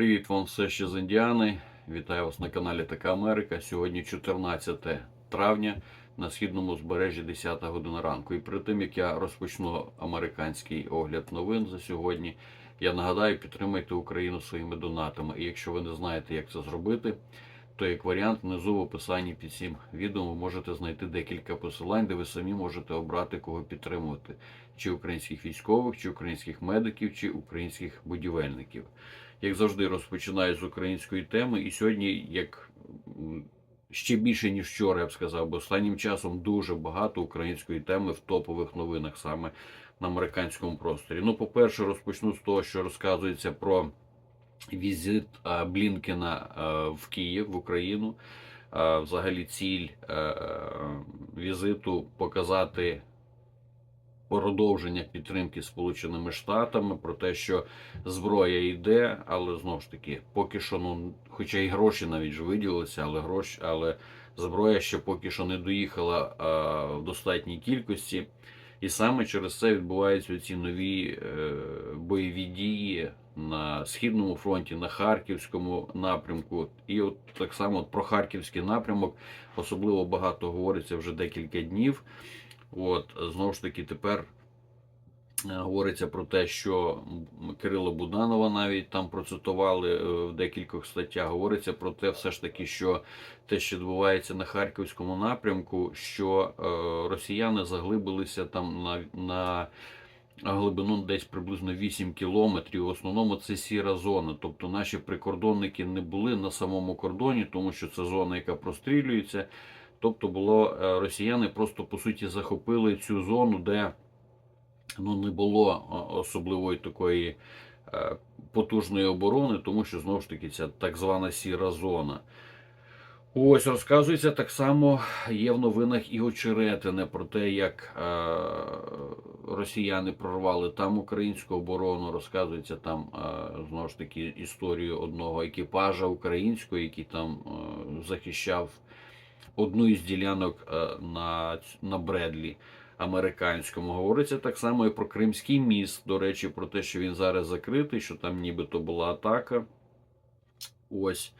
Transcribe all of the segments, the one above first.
Привіт вам все ще з Індіани. Вітаю вас на каналі Така Америка. Сьогодні 14 травня на східному збережжі 10 година ранку. І перед тим як я розпочну американський огляд новин за сьогодні, я нагадаю, підтримайте Україну своїми донатами. І якщо ви не знаєте, як це зробити, то як варіант внизу в описанні під цим відео ви можете знайти декілька посилань, де ви самі можете обрати кого підтримувати: чи українських військових, чи українських медиків, чи українських будівельників. Як завжди, розпочинаю з української теми. І сьогодні, як ще більше ніж вчора, я б сказав, бо останнім часом дуже багато української теми в топових новинах саме на американському просторі. Ну, по-перше, розпочну з того, що розказується про візит Блінкена в Київ в Україну. Взагалі, ціль е, візиту показати продовження підтримки Сполученими Штатами про те, що зброя йде, але знову ж таки, поки що, ну, хоча й гроші навіть ж виділилися, але гроші, але зброя ще поки що не доїхала а, в достатній кількості. І саме через це відбуваються ці нові е, бойові дії на східному фронті, на харківському напрямку. І от так само от про харківський напрямок особливо багато говориться вже декілька днів. От знову ж таки, тепер е, говориться про те, що м, Кирила Буданова навіть там процитували е, в декількох статтях. Говориться про те, все ж таки, що те, що відбувається на харківському напрямку, що е, росіяни заглибилися там на, на глибину десь приблизно 8 кілометрів. В основному це сіра зона. Тобто наші прикордонники не були на самому кордоні, тому що це зона, яка прострілюється. Тобто було е, росіяни просто по суті захопили цю зону, де ну, не було особливої такої е, потужної оборони, тому що знову ж таки ця так звана сіра зона. Ось розказується так само, є в новинах і очеретине про те, як е, росіяни прорвали там українську оборону. Розказується там е, знову ж таки історію одного екіпажа українського, який там е, захищав одну із ділянок е, на, на Бредлі американському. Говориться так само і про Кримський міст. До речі, про те, що він зараз закритий, що там нібито була атака. Ось.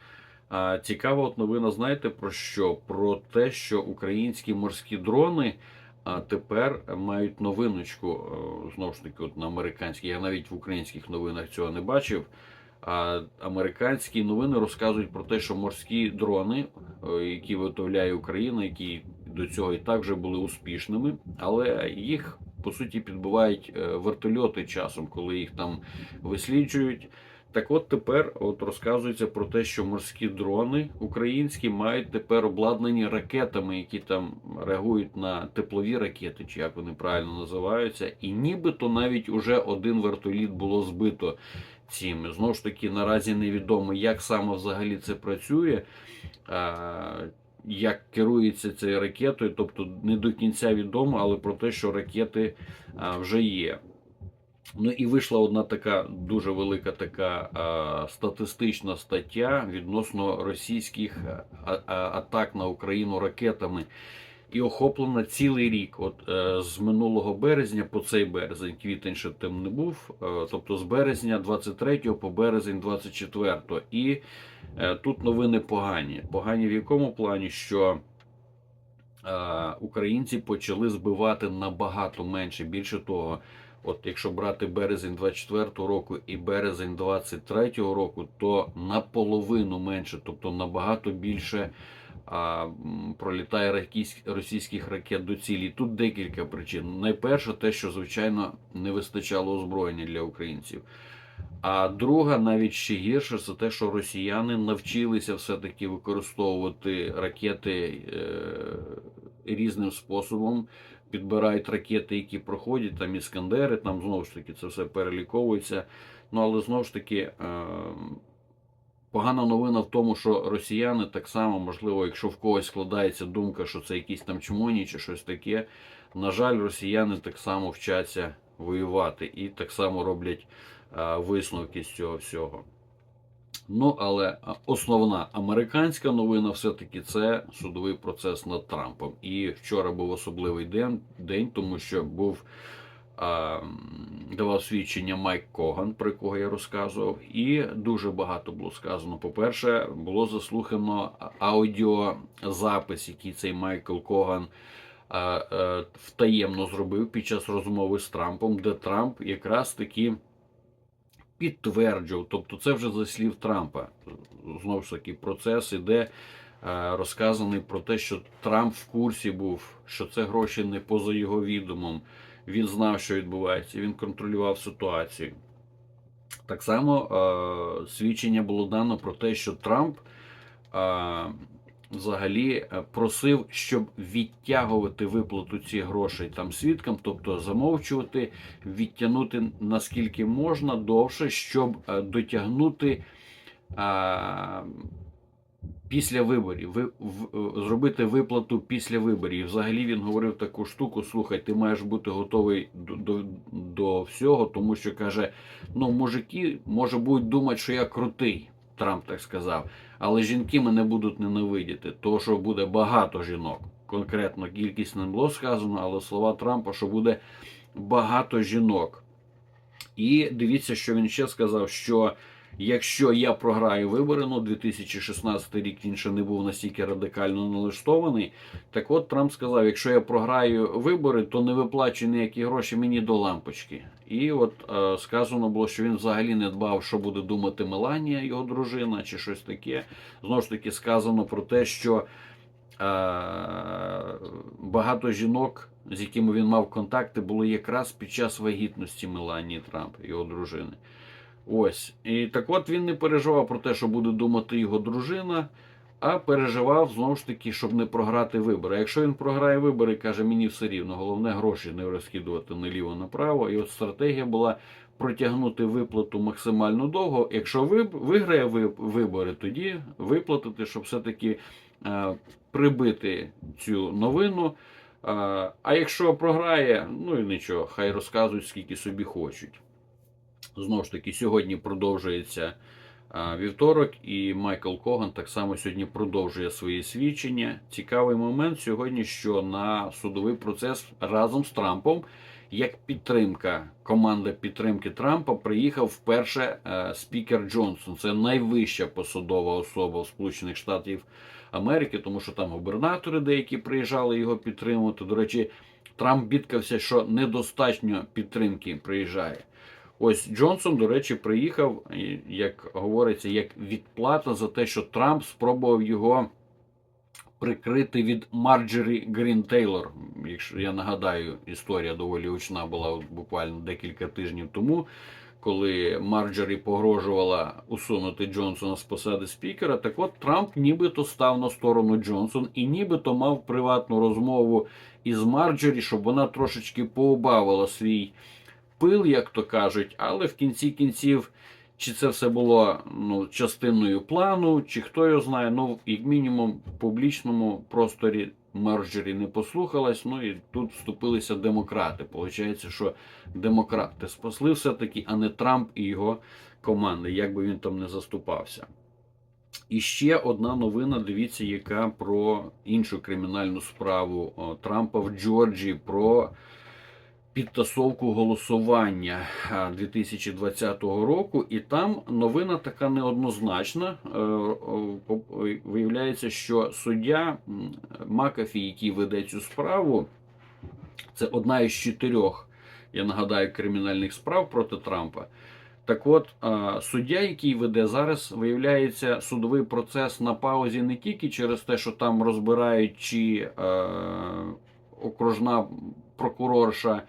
А, Цікава от новина, знаєте про що? Про те, що українські морські дрони а, тепер мають новиночку, е, знову ж таки, от на американській. Я навіть в українських новинах цього не бачив. А американські новини розказують про те, що морські дрони, е, які виготовляє Україна, які до цього і так вже були успішними, але їх по суті підбивають е, вертольоти часом, коли їх там висліджують. Так от тепер от розказується про те, що морські дрони українські мають тепер обладнані ракетами, які там реагують на теплові ракети, чи як вони правильно називаються, і нібито навіть уже один вертоліт було збито цими. Знову ж таки, наразі невідомо, як саме взагалі це працює. Як керується цією ракетою, тобто не до кінця відомо, але про те, що ракети вже є. Ну і вийшла одна така дуже велика така а, статистична стаття відносно російських а, а, атак на Україну ракетами. І охоплена цілий рік. От е, з минулого березня по цей березень, квітень ще тим не був. Е, тобто з березня 23 по березень 24. І е, тут новини погані. Погані в якому плані, що е, українці почали збивати набагато менше. Більше того, от якщо брати березень 24 року і березень 23 року, то наполовину менше, тобто набагато більше пролітає ракійсь- російських ракет до цілі. Тут декілька причин. Найперше, те, що звичайно не вистачало озброєння для українців. А друга, навіть ще гірше, це те, що росіяни навчилися все-таки використовувати ракети е, різним способом. Підбирають ракети, які проходять, там іскандери, там знову ж таки це все переліковується. Ну але знову ж таки. Е, Погана новина в тому, що росіяни так само, можливо, якщо в когось складається думка, що це якісь там чмоні чи щось таке. На жаль, росіяни так само вчаться воювати і так само роблять а, висновки з цього всього. Ну, але основна американська новина все-таки це судовий процес над Трампом. І вчора був особливий день, день тому що був давав свідчення Майк Коган, про якого я розказував, і дуже багато було сказано. По-перше, було заслухано аудіозапис, який цей Майкл Коган е, втаємно зробив під час розмови з Трампом, де Трамп якраз таки підтверджував, тобто це вже за слів Трампа. Знову ж таки, процес іде е, розказаний про те, що Трамп в курсі був, що це гроші не поза його відомом. Він знав, що відбувається, він контролював ситуацію. Так само е, свідчення було дано про те, що Трамп е, взагалі е, просив, щоб відтягувати виплату цих грошей там свідкам, тобто замовчувати, відтягнути наскільки можна довше, щоб е, дотягнути е, після виборів, ви, в, е, зробити виплату після виборів. І Взагалі він говорив таку штуку: слухай, ти маєш бути готовий до, до, до всього, тому що каже: ну, мужики, може, будуть думати, що я крутий. Трамп так сказав. Але жінки мене будуть ненавидіти, тому що буде багато жінок. Конкретно кількість не було сказано, але слова Трампа, що буде багато жінок. І дивіться, що він ще сказав, що якщо я програю вибори, ну 2016 рік він ще не був настільки радикально налаштований. Так от Трамп сказав: якщо я програю вибори, то не виплачуй ніякі гроші мені до лампочки. І от е, сказано було, що він взагалі не дбав, що буде думати Меланія, його дружина, чи щось таке. Знову ж таки, сказано про те, що е, багато жінок, з якими він мав контакти, були якраз під час вагітності Меланії Трамп, його дружини. Ось. І так от він не переживав про те, що буде думати його дружина, а переживав знову ж таки, щоб не програти вибори. Якщо він програє вибори, каже, мені все рівно, головне гроші не розкидувати наліво направо. І от стратегія була протягнути виплату максимально довго. Якщо ви виграє вибори, тоді виплатити, щоб все-таки е, прибити цю новину. Е, а якщо програє, ну і нічого, хай розказують скільки собі хочуть. Знову ж таки, сьогодні продовжується вівторок, і Майкл Коган так само сьогодні продовжує свої свідчення. Цікавий момент сьогодні, що на судовий процес разом з Трампом, як підтримка, команда підтримки Трампа, приїхав вперше е, спікер Джонсон. Це найвища посадова особа в Сполучених Штатів Америки, тому що там губернатори деякі приїжджали його підтримувати. До речі, Трамп бідкався, що недостатньо підтримки приїжджає. Ось Джонсон, до речі, приїхав, як говориться, як відплата за те, що Трамп спробував його прикрити від Марджері Грін Тейлор. Якщо я нагадаю, історія доволі гучна була буквально декілька тижнів тому, коли Марджері погрожувала усунути Джонсона з посади спікера. Так от Трамп нібито став на сторону Джонсон і нібито мав приватну розмову із Марджері, щоб вона трошечки поубавила свій пил, як то кажуть, але в кінці кінців, чи це все було ну, частиною плану, чи хто його знає, ну, як мінімум, в публічному просторі Марджері не послухалась. Ну і тут вступилися демократи. Получається, що демократи спасли все-таки, а не Трамп і його команди, як би він там не заступався. І ще одна новина, дивіться, яка про іншу кримінальну справу Трампа в Джорджії. про підтасовку голосування 2020 року, і там новина така неоднозначна. Е, по- Виявляється, що суддя Макафі, який веде цю справу, це одна із чотирьох, я нагадаю, кримінальних справ проти Трампа. Так от, суддя, який веде зараз, виявляється, судовий процес на паузі не тільки через те, що там розбирають, чи е, окружна прокурорша е,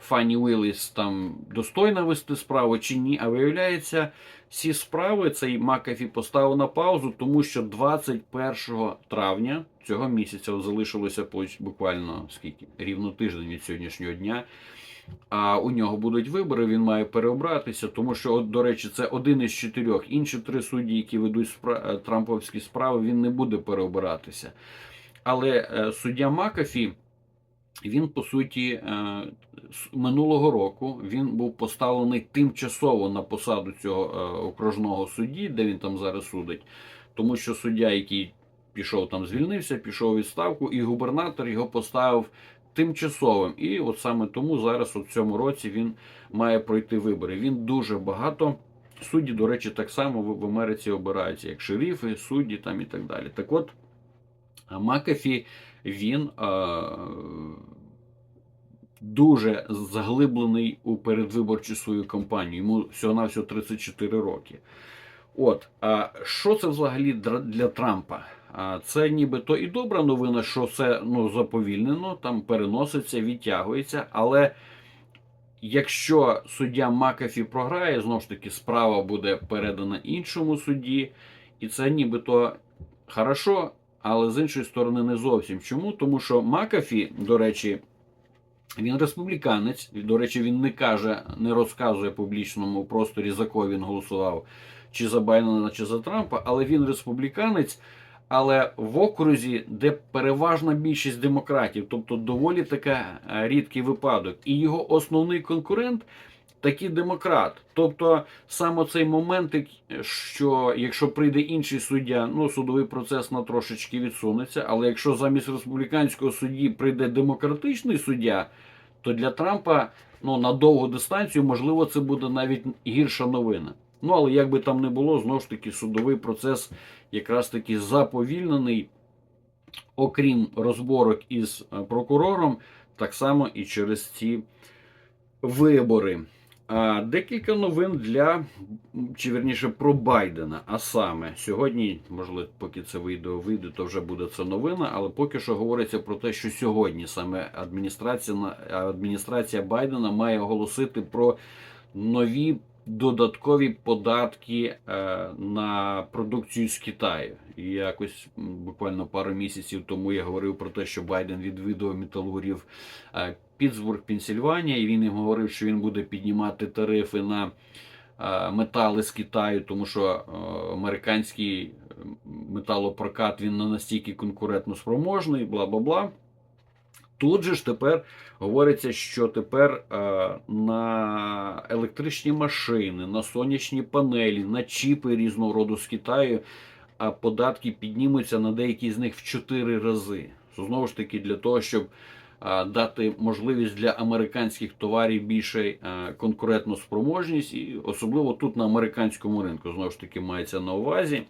Фанні Уілліс там достойна вести справу чи ні. А виявляється, всі справи цей Макафі поставив на паузу, тому що 21 травня цього місяця залишилося буквально скільки рівно тиждень від сьогоднішнього дня. А у нього будуть вибори, він має переобратися, тому що, от, до речі, це один із чотирьох. Інші три судді, які ведуть спра- е, трамповські справи, він не буде переобиратися. Але е, суддя Макафі, він по суті е, минулого року він був поставлений тимчасово на посаду цього е, окружного судді, де він там зараз судить, тому що суддя, який пішов там, звільнився, пішов у відставку, і губернатор його поставив тимчасовим. І от саме тому зараз, в цьому році, він має пройти вибори. Він дуже багато. Судді, до речі, так само в Америці обираються, як шерифи, судді там і так далі. Так от, Макафі, він а, дуже заглиблений у передвиборчу свою кампанію. Йому всього-навсього 34 роки. От, а що це взагалі для Трампа? А це нібито і добра новина, що це ну, заповільнено, там переноситься, відтягується. Але якщо суддя Макафі програє, знову ж таки, справа буде передана іншому судді, і це нібито хорошо, але з іншої сторони не зовсім. Чому? Тому що Макафі, до речі, він республіканець. До речі, він не каже, не розказує публічному просторі, за кого він голосував, чи за Байдена, чи за Трампа, але він республіканець. Але в окрузі, де переважна більшість демократів, тобто доволі така е, рідкий випадок, і його основний конкурент такий демократ. Тобто саме цей момент, що якщо прийде інший суддя, ну судовий процес на трошечки відсунеться. Але якщо замість республіканського судді прийде демократичний суддя, то для Трампа ну, на довгу дистанцію, можливо, це буде навіть гірша новина. Ну, але як би там не було, знову ж таки, судовий процес якраз таки заповільнений, окрім розборок із е, прокурором, так само і через ці вибори. Декілька новин для, чи верніше про Байдена. А саме сьогодні, можливо, поки це відео вийде, то вже буде це новина, але поки що говориться про те, що сьогодні саме адміністрація, адміністрація Байдена має оголосити про нові додаткові податки е, на продукцію з Китаю. І якось буквально пару місяців тому я говорив про те, що Байден відвідував металургів е, Пітсбург, Пенсільванія, і він їм говорив, що він буде піднімати тарифи на е, метали з Китаю, тому що американський металопрокат він не настільки конкурентно спроможний, бла бла бла. Тут же ж тепер говориться, що тепер е, на електричні машини, на сонячні панелі, на чіпи різного роду з Китаю а податки піднімуться на деякі з них в 4 рази. Знову ж таки, для того, щоб е, дати можливість для американських товарів більше е, конкурентну спроможність, і особливо тут на американському ринку, знову ж таки, мається на увазі.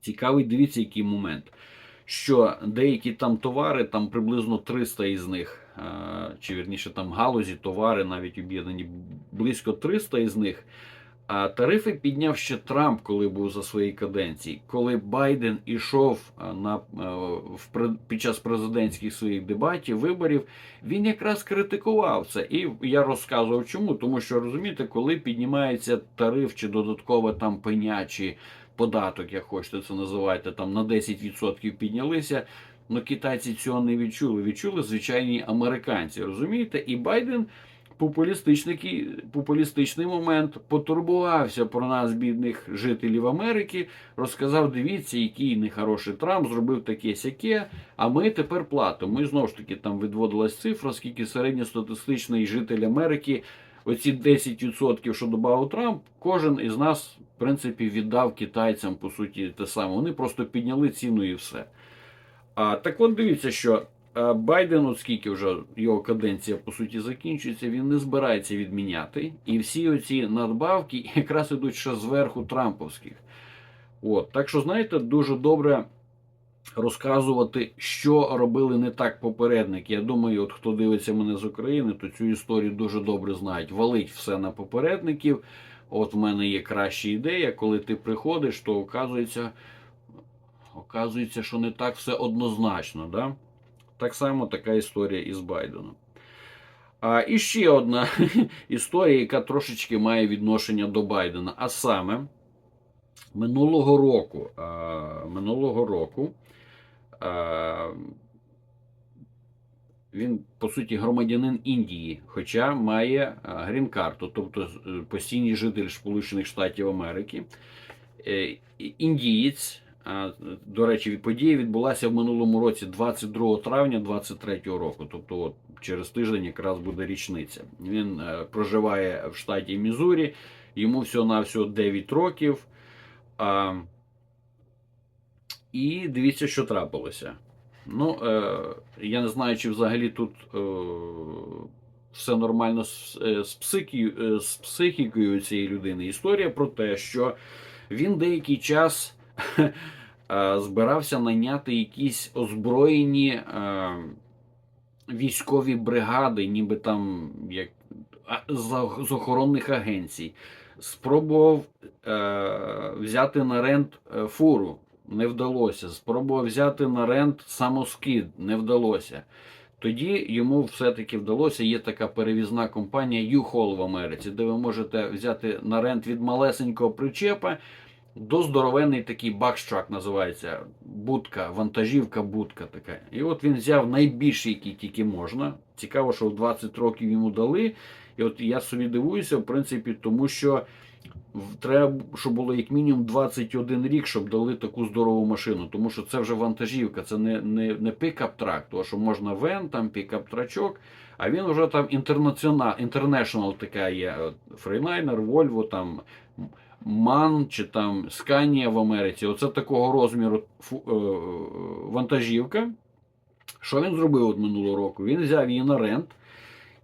Цікавий, дивіться, який момент. Що деякі там товари, там приблизно 300 із них, е, чи вірніше там галузі, товари навіть об'єднані близько 300 із них. А тарифи підняв ще Трамп, коли був за своєї каденції. Коли Байден ішов на, е, під час президентських своїх дебатів, виборів, він якраз критикував це. І я розказував чому. Тому що розумієте, коли піднімається тариф чи додаткове там пеня, чи податок, як хочете це називайте, там на 10% піднялися. Ну, китайці цього не відчули. Відчули звичайні американці. Розумієте? І Байден популістичний, популістичний момент потурбувався про нас, бідних жителів Америки, розказав: дивіться, який нехороший Трамп зробив таке сяке, а ми тепер платимо. Ми знову ж таки там відводилась цифра, скільки середньостатистичний житель Америки. Оці 10%, що додав Трамп, кожен із нас, в принципі, віддав китайцям, по суті, те саме. Вони просто підняли ціну і все. А так от дивіться, що е, Байден, от скільки вже його каденція по суті закінчується, він не збирається відміняти. І всі оці надбавки якраз ідуть ще зверху Трамповських. От, так що, знаєте, дуже добре розказувати, що робили не так попередники. Я думаю, от хто дивиться мене з України, то цю історію дуже добре знають. Валить все на попередників. От в мене є краща ідея, коли ти приходиш, то оказується, оказується, що не так все однозначно. Да? Так само така історія із Байденом. А і ще одна історія, яка трошечки має відношення до Байдена. А саме минулого року, а, минулого року він, по суті, громадянин Індії, хоча має грін-карту, тобто е, постійний житель Сполучених Штатів Америки. Е, Індієць. До речі, подія відбулася в минулому році, 22 травня 23 року. Тобто, от через тиждень якраз буде річниця. Він е, проживає в штаті Мізурі, йому всього-навсього 9 років. І дивіться, що трапилося. Ну, е, я не знаю, чи взагалі тут е, все нормально з, е, з, психі, е, з психікою цієї людини. Історія про те, що він деякий час е, збирався найняти якісь озброєні е, військові бригади, ніби там як з охоронних агенцій. Спробував е, взяти на рент е, фуру, не вдалося. Спробував взяти на рент самоскид, не вдалося. Тоді йому все-таки вдалося. Є така перевізна компанія U-Haul в Америці, де ви можете взяти на рент від малесенького причепа до здоровенний такий бакстрак називається будка, вантажівка, будка така. І от він взяв найбільший, який тільки можна. Цікаво, що в 20 років йому дали. І от я собі дивуюся, в принципі, тому що треба, щоб було як мінімум 21 рік, щоб дали таку здорову машину. Тому що це вже вантажівка, це не, не, не пікап-трак, тому що можна вен, там пікап-трачок, а він вже там інтернаціонал, інтернешнл така є. Фрейнайнер, Вольво, там Ман чи там Сканія в Америці. Оце такого розміру фу, е, вантажівка. Що він зробив от минулого року? Він взяв її на рент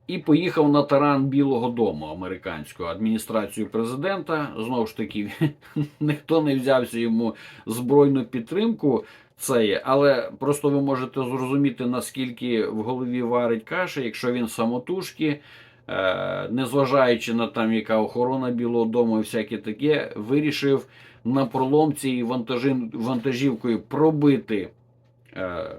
і поїхав на таран Білого Дому американського адміністрацію президента. Знову ж таки, ніхто не взявся йому збройну підтримку. Це є, але просто ви можете зрозуміти, наскільки в голові варить каша, якщо він самотужки, е, незважаючи на там, яка охорона Білого Дому і всяке таке, вирішив на пролом цією вантажівкою пробити е,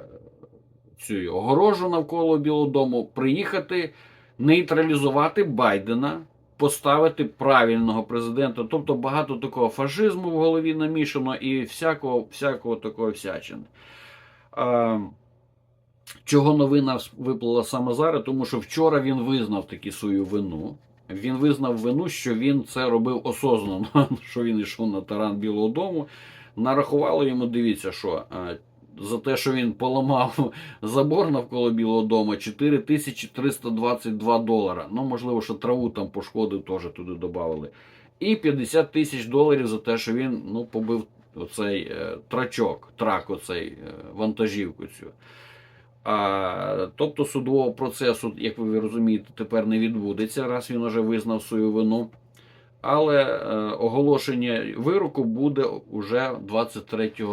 цю огорожу навколо Білого Дому, приїхати, нейтралізувати Байдена, поставити правильного президента. Тобто багато такого фашизму в голові намішано і всякого, всякого такого всячини. А, чого новина виплила саме зараз? Тому що вчора він визнав таки свою вину. Він визнав вину, що він це робив осознано, що він йшов на таран Білого Дому. Нарахували йому, дивіться, що е, за те, що він поламав забор навколо Білого Дому, 4322 долара. Ну, можливо, що траву там пошкодив, теж туди додали. І 50 тисяч доларів за те, що він ну, побив оцей е, трачок, трак, оцей е, вантажівку цю. А, тобто судового процесу, як ви розумієте, тепер не відбудеться, раз він вже визнав свою вину. Але е, оголошення вироку буде уже 23 е,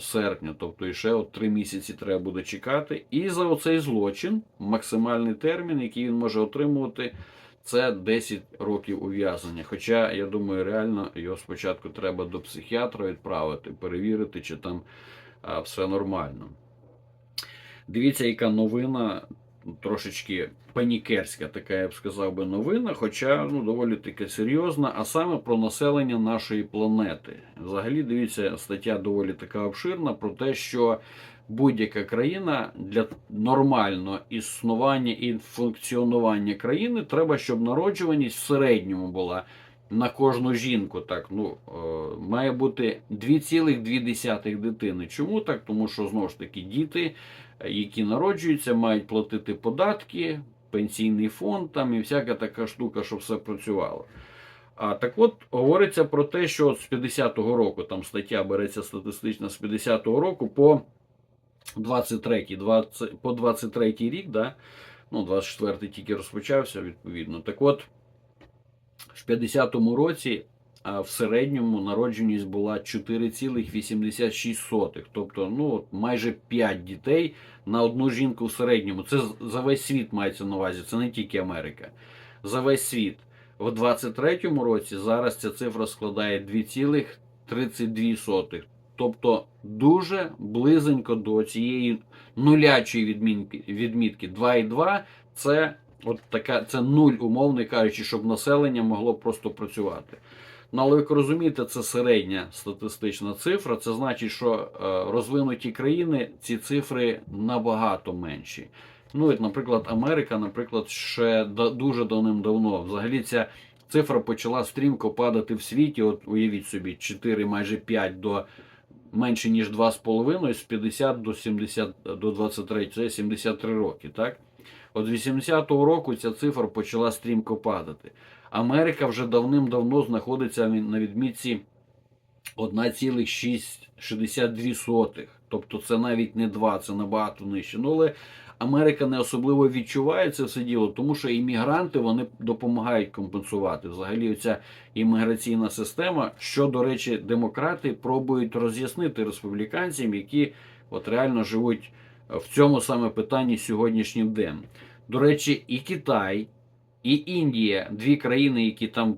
серпня, тобто ще от три місяці треба буде чекати. І за оцей злочин максимальний термін, який він може отримувати, це 10 років ув'язнення. Хоча, я думаю, реально його спочатку треба до психіатра відправити, перевірити, чи там а, все нормально. Дивіться, яка новина трошечки панікерська, така я б сказав би новина, хоча ну, доволі таки серйозна, а саме про населення нашої планети. Взагалі, дивіться, стаття доволі така обширна про те, що будь-яка країна для нормального існування і функціонування країни треба, щоб народжуваність в середньому була. На кожну жінку так ну е, має бути 2,2 дитини. Чому так? Тому що знову ж таки діти які народжуються, мають платити податки, пенсійний фонд там і всяка така штука, щоб все працювало. А так от говориться про те, що з 50-го року там стаття береться статистична з 50-го року по 23 20, по 23 рік, да? ну 24-й тільки розпочався, відповідно. Так от, в 50-му році в середньому народженість була 4,86. Тобто, ну, от майже 5 дітей на одну жінку в середньому. Це за весь світ мається на увазі, це не тільки Америка. За весь світ. В 23-му році зараз ця цифра складає 2,32. Тобто дуже близенько до цієї нулячої відмінки, відмітки 2,2 це от така, це нуль, умовно кажучи, щоб населення могло просто працювати. Ну, але як розумієте, це середня статистична цифра. Це значить, що е, розвинуті країни ці цифри набагато менші. Ну, от, наприклад, Америка, наприклад, ще дуже давним-давно. Взагалі ця цифра почала стрімко падати в світі. От уявіть собі, 4, майже 5 до менше ніж 2,5, з 50 до 70 до 23, це 73 роки. Так? От з 80-го року ця цифра почала стрімко падати. Америка вже давним-давно знаходиться на відмітці 1,62. Тобто це навіть не 2, це набагато нижче. Ну, але Америка не особливо відчуває це все діло, тому що іммігранти вони допомагають компенсувати. Взагалі, ця імміграційна система, що, до речі, демократи пробують роз'яснити республіканцям, які от реально живуть в цьому саме питанні сьогоднішнім днем. До речі, і Китай, і Індія, дві країни, які там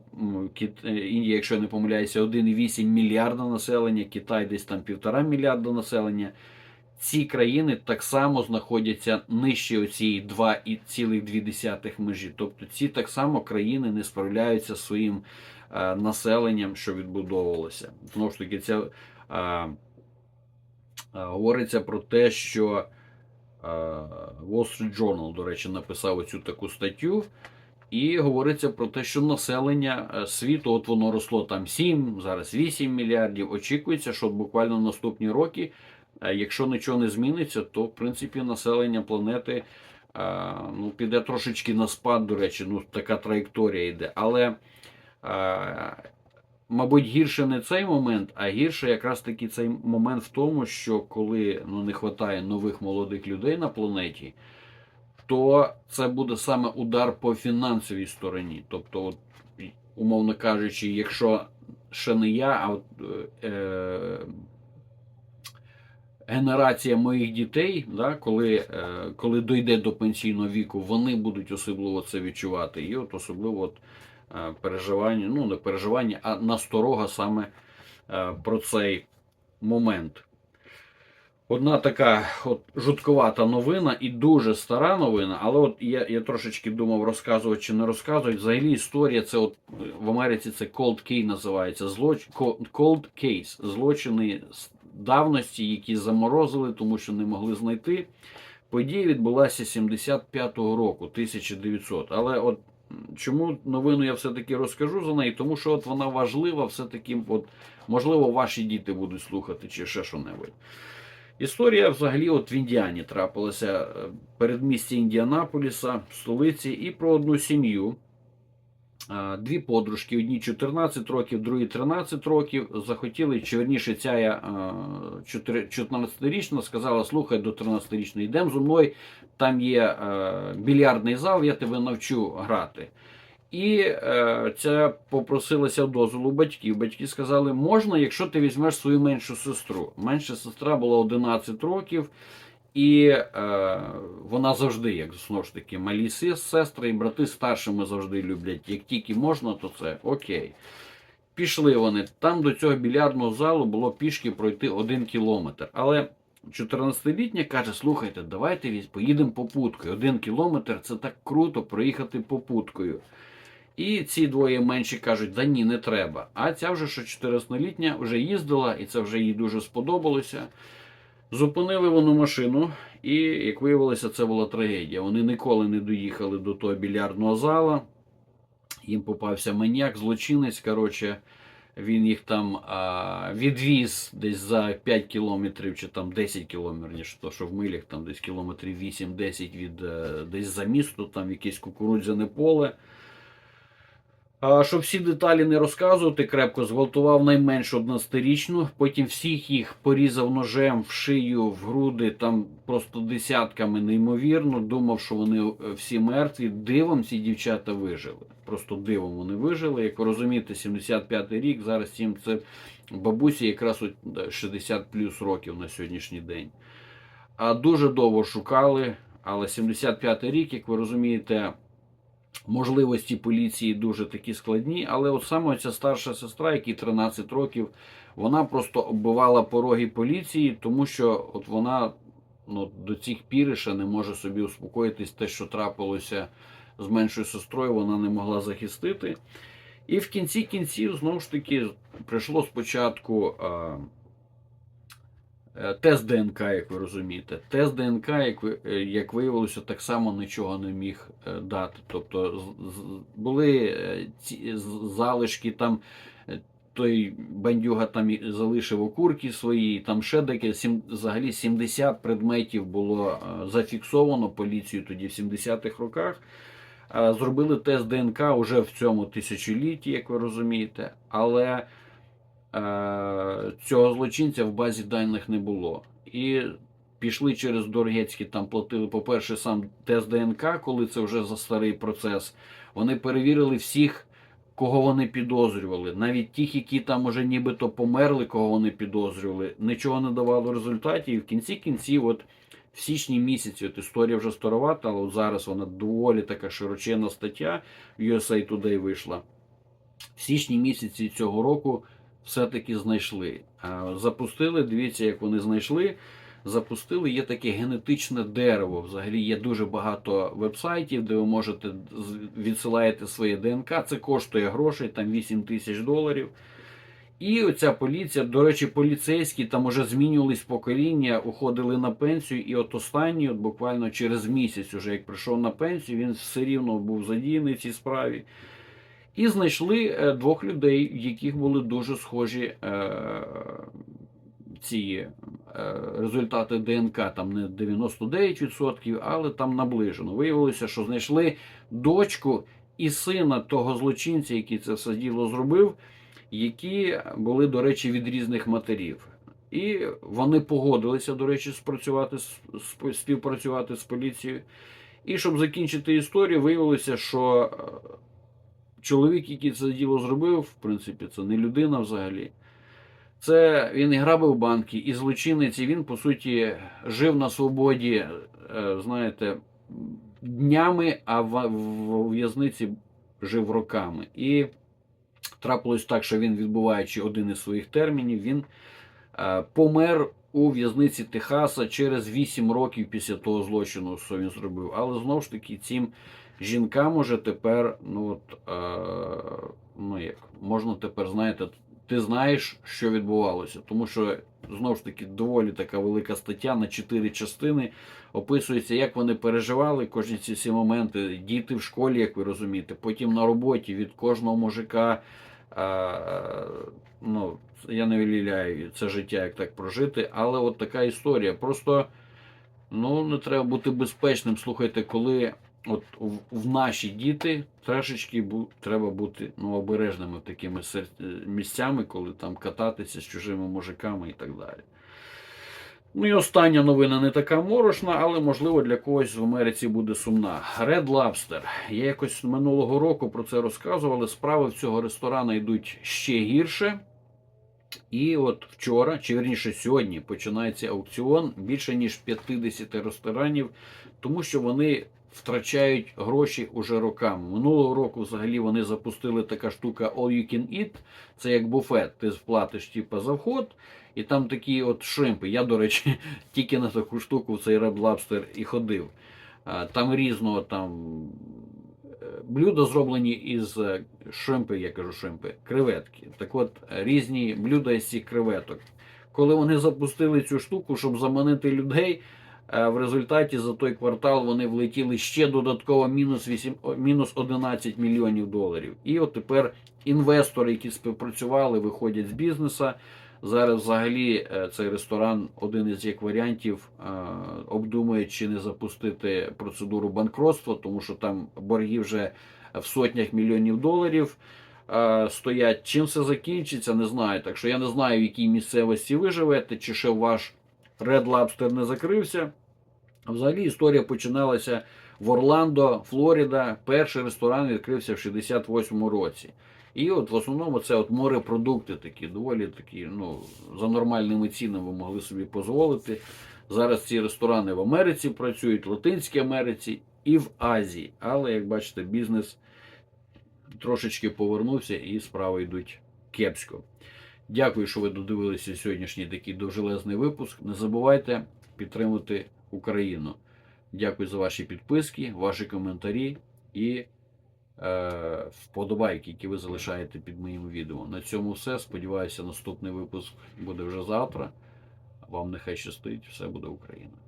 е, Індія, якщо я не помиляюся, 1,8 мільярда населення, Китай десь там 1,5 мільярда населення. Ці країни так само знаходяться нижче оцієї 2,2 межі. Тобто ці так само країни не справляються зі своїм е, населенням, що відбудовувалося. Знову ж таки, це е, е, говориться про те, що Wall Street Journal, до речі, написав оцю таку статтю. І говориться про те, що населення е, світу, от воно росло там 7, зараз 8 мільярдів. Очікується, що буквально наступні роки, е, якщо нічого не зміниться, то в принципі населення планети е, ну, піде трошечки на спад, до речі, ну така траєкторія йде. Але, е, мабуть, гірше не цей момент, а гірше якраз таки цей момент в тому, що коли ну, не вистачає нових молодих людей на планеті то це буде саме удар по фінансовій стороні. Тобто, от, умовно кажучи, якщо ще не я, а от, е, генерація моїх дітей, да, коли, е, коли дойде до пенсійного віку, вони будуть особливо це відчувати. І от особливо от, е, переживання, ну не переживання, а насторога саме е, про цей момент. Одна така от жутковата новина і дуже стара новина, але от я, я трошечки думав розказувати чи не розказувати. Взагалі історія це от в Америці це cold case називається. Злоч... Cold case. Злочини давності, які заморозили, тому що не могли знайти. Подія відбулася 75-го року, 1900. Але от чому новину я все-таки розкажу за неї? Тому що от вона важлива, все-таки, от, можливо, ваші діти будуть слухати чи ще що-небудь. Історія взагалі от в Індіані трапилася е, передмісті Індіанаполіса, столиці, і про одну сім'ю. А, Дві подружки, одній 14 років, другій 13 років, захотіли, чи верніше ця я, 14-річна сказала: слухай, до 13-річної йдемо зі мною, там є е, більярдний зал, я тебе навчу грати. І е, ця попросилася дозволу батьків. Батьки сказали, можна, якщо ти візьмеш свою меншу сестру. Менша сестра була 11 років, і е, вона завжди, як знову ж таки, малі сес- сестри і брати старшими завжди люблять. Як тільки можна, то це окей. Пішли вони. Там до цього більярдного залу було пішки пройти один кілометр. Але 14-літня каже: слухайте, давайте поїдемо попуткою. Один кілометр це так круто проїхати попуткою. І ці двоє менші кажуть, да ні, не треба. А ця вже що 14-літня вже їздила, і це вже їй дуже сподобалося. Зупинили вони машину, і, як виявилося, це була трагедія. Вони ніколи не доїхали до того більярдного зала. Їм попався маньяк, злочинець. Коротше, він їх там а, відвіз десь за 5 кілометрів чи там 10 кілометрів, ніж то, що в милях там десь кілометрів 8-10 від е, десь за місто, там якесь кукурудзяне поле. Щоб всі деталі не розказувати, крепко зґвалтував найменш 11-річну, потім всіх їх порізав ножем в шию, в груди, там просто десятками неймовірно. Думав, що вони е, всі мертві. Дивом ці дівчата вижили. Просто дивом вони вижили. Як ви розумієте, 75-й рік, зараз цим це бабусі якраз 60 плюс років на сьогоднішній день. А дуже довго шукали, але 75-й рік, як ви розумієте, можливості поліції дуже такі складні, але от саме ця старша сестра, якій 13 років, вона просто оббивала пороги поліції, тому що от вона ну, до цих пір ще не може собі успокоїтись те, що трапилося з меншою сестрою, вона не могла захистити. І в кінці кінців, знову ж таки, прийшло спочатку. Е, Тест ДНК, як ви розумієте. Тест ДНК, як, е, як виявилося, так само нічого не міг е, дати. Тобто були ці залишки там. Той бандюга там залишив окурки свої, там ще деякі, сім, взагалі 70 предметів було зафіксовано поліцією тоді в 70-х роках. Зробили тест ДНК вже в цьому тисячолітті, як ви розумієте. Але цього злочинця в базі даних не було. І пішли через Доргецький, там платили, по-перше, сам тест ДНК, коли це вже за старий процес. Вони перевірили всіх, кого вони підозрювали. Навіть тих, які там уже нібито померли, кого вони підозрювали, нічого не давало результатів. І в кінці кінців, от в січні місяці, от історія вже старовата, але от зараз вона доволі така широченна стаття USA Today вийшла. В січні місяці цього року все-таки знайшли. Запустили, дивіться, як вони знайшли. Запустили, є таке генетичне дерево. Взагалі є дуже багато вебсайтів, де ви можете відсилаєте своє ДНК. Це коштує грошей, там 8 тисяч доларів. І оця поліція, до речі, поліцейські там уже змінювались покоління, уходили на пенсію, і от останній, от буквально через місяць, уже як прийшов на пенсію, він все рівно був задіяний в цій справі. І знайшли е, двох людей, в яких були дуже схожі е, ці е, результати ДНК, там не 99%, але там наближено. Виявилося, що знайшли дочку і сина того злочинця, який це все діло зробив, які були, до речі, від різних матерів. І вони погодилися, до речі, спрацювати, співпрацювати з поліцією. І щоб закінчити історію, виявилося, що е, чоловік, який це діло зробив, в принципі, це не людина взагалі. Це він і грабив банки, і злочинець, і він, по суті, жив на свободі, е, знаєте, днями, а в, в'язниці жив роками. І трапилось так, що він, відбуваючи один із своїх термінів, він е, помер у в'язниці Техаса через 8 років після того злочину, що він зробив. Але знову ж таки, цим жінкам уже тепер, ну от, е, ну як, можна тепер, знаєте, ти знаєш, що відбувалося. Тому що, знову ж таки, доволі така велика стаття на чотири частини. Описується, як вони переживали кожні ці всі моменти. Діти в школі, як ви розумієте, потім на роботі від кожного мужика. А, ну, я не виліляю це життя, як так прожити, але от така історія. Просто ну, не треба бути безпечним. Слухайте, коли от в, наші діти трошечки бу, треба бути ну, обережними такими сер- е, місцями, коли там кататися з чужими мужиками і так далі. Ну і остання новина не така морошна, але можливо для когось в Америці буде сумна. Red Lobster. Я якось минулого року про це розказував, але справи в цього ресторана йдуть ще гірше. І от вчора, чи верніше сьогодні, починається аукціон більше ніж 50 ресторанів, тому що вони втрачають гроші уже роками. Минулого року взагалі вони запустили така штука All You Can Eat. Це як буфет. Ти сплатиш типу, за вход, і там такі от шримпи. Я, до речі, тільки на таку штуку в цей Red Lobster і ходив. Там різного там е, блюда зроблені із е, шримпи, я кажу шримпи, креветки. Так от різні блюда із цих креветок. Коли вони запустили цю штуку, щоб заманити людей, в результаті за той квартал вони влетіли ще додатково мінус 8, мінус 11 мільйонів доларів. І от тепер інвестори, які співпрацювали, виходять з бізнесу. Зараз взагалі е, цей ресторан, один із як варіантів, е, обдумує, чи не запустити процедуру банкротства, тому що там борги вже в сотнях мільйонів доларів е, стоять. Чим все закінчиться, не знаю. Так що я не знаю, в якій місцевості ви живете, чи ще ваш Red Lobster не закрився. Взагалі історія починалася в Орландо, Флорида. Перший ресторан відкрився в 68-му році. І от в основному це от морепродукти такі, доволі такі, ну, за нормальними цінами могли собі дозволити. Зараз ці ресторани в Америці працюють, в Латинській Америці і в Азії. Але, як бачите, бізнес трошечки повернувся і справи йдуть кепсько. Дякую, що ви додивилися сьогоднішній такий довжелезний випуск. Не забувайте підтримувати Україну. Дякую за ваші підписки, ваші коментарі і е, вподобайки, які ви залишаєте під моїм відео. На цьому все. Сподіваюся, наступний випуск буде вже завтра. Вам нехай щастить, все буде Україна.